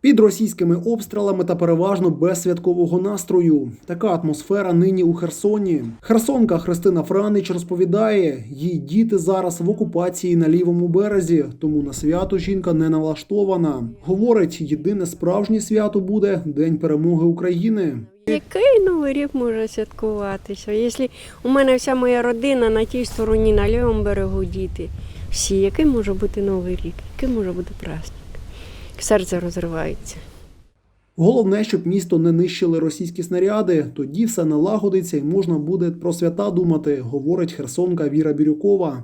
Під російськими обстрілами та переважно без святкового настрою. Така атмосфера нині у Херсоні. Херсонка Христина Франич розповідає, її діти зараз в окупації на лівому березі, тому на свято жінка не налаштована. Говорить, єдине справжнє свято буде День перемоги України. Який новий рік може святкуватися? Якщо у мене вся моя родина на тій стороні, на лівому берегу діти. Всі, який може бути новий рік? Який може бути праздник? Серце розривається. Головне, щоб місто не нищили російські снаряди. Тоді все налагодиться і можна буде про свята думати, говорить херсонка Віра Бірюкова.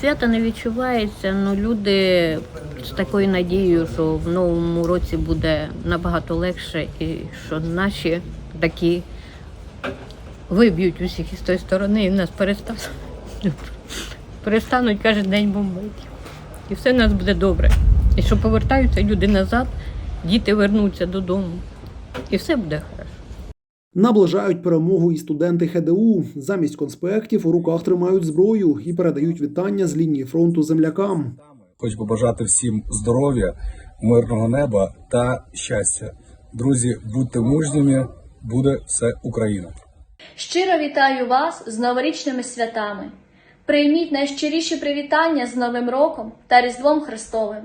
Свято не відчувається, але люди з такою надією, що в новому році буде набагато легше і що наші такі виб'ють усіх із тої сторони і нас перестануть, перестануть кожен день бомбити. І все в нас буде добре. І що повертаються люди назад, діти вернуться додому. І все буде хорошо. Наближають перемогу і студенти ХДУ. Замість конспектів у руках тримають зброю і передають вітання з лінії фронту землякам. Хочу побажати всім здоров'я, мирного неба та щастя. Друзі, будьте мужніми, буде все Україна. Щиро вітаю вас з новорічними святами. Прийміть найщиріші привітання з Новим роком та Різдвом Христовим.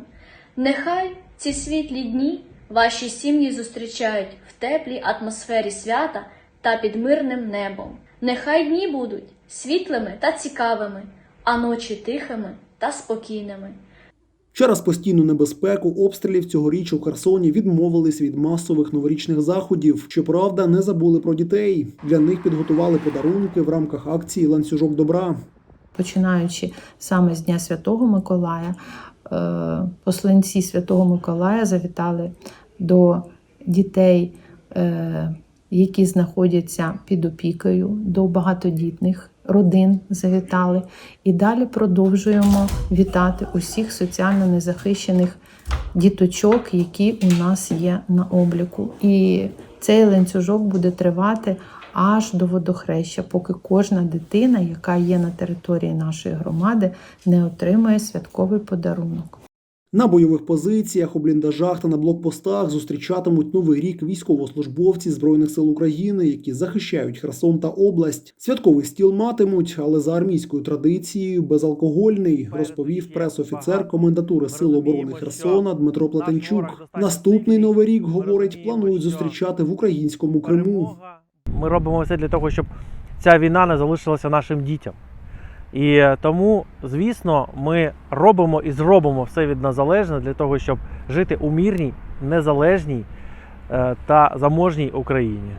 Нехай ці світлі дні ваші сім'ї зустрічають в теплій атмосфері свята та під мирним небом. Нехай дні будуть світлими та цікавими, а ночі тихими та спокійними. Через постійну небезпеку обстрілів цьогоріч у Херсоні відмовились від масових новорічних заходів. Щоправда, не забули про дітей. Для них підготували подарунки в рамках акції Ланцюжок добра. Починаючи саме з Дня Святого Миколая, е, посланці Святого Миколая завітали до дітей, е, які знаходяться під опікою, до багатодітних родин завітали. І далі продовжуємо вітати усіх соціально незахищених діточок, які у нас є на обліку. І цей ланцюжок буде тривати аж до водохреща, поки кожна дитина, яка є на території нашої громади, не отримає святковий подарунок. На бойових позиціях, у бліндажах та на блокпостах зустрічатимуть новий рік військовослужбовці Збройних сил України, які захищають Херсон та область. Святковий стіл матимуть, але за армійською традицією безалкогольний, розповів пресофіцер комендатури Сил оборони Херсона Дмитро Плетенчук. Наступний новий рік говорить, планують зустрічати в українському Криму. Ми робимо все для того, щоб ця війна не залишилася нашим дітям. І е, тому, звісно, ми робимо і зробимо все від нас залежне для того, щоб жити у мирній, незалежній е, та заможній Україні.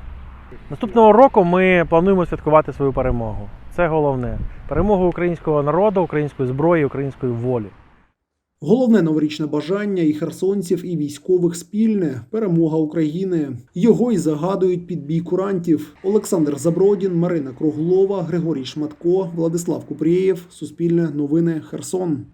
Наступного року ми плануємо святкувати свою перемогу. Це головне перемогу українського народу, української зброї, української волі. Головне новорічне бажання і херсонців, і військових спільне перемога України. Його й загадують під бій курантів. Олександр Забродін, Марина Круглова, Григорій Шматко, Владислав Купрієв. Суспільне новини Херсон.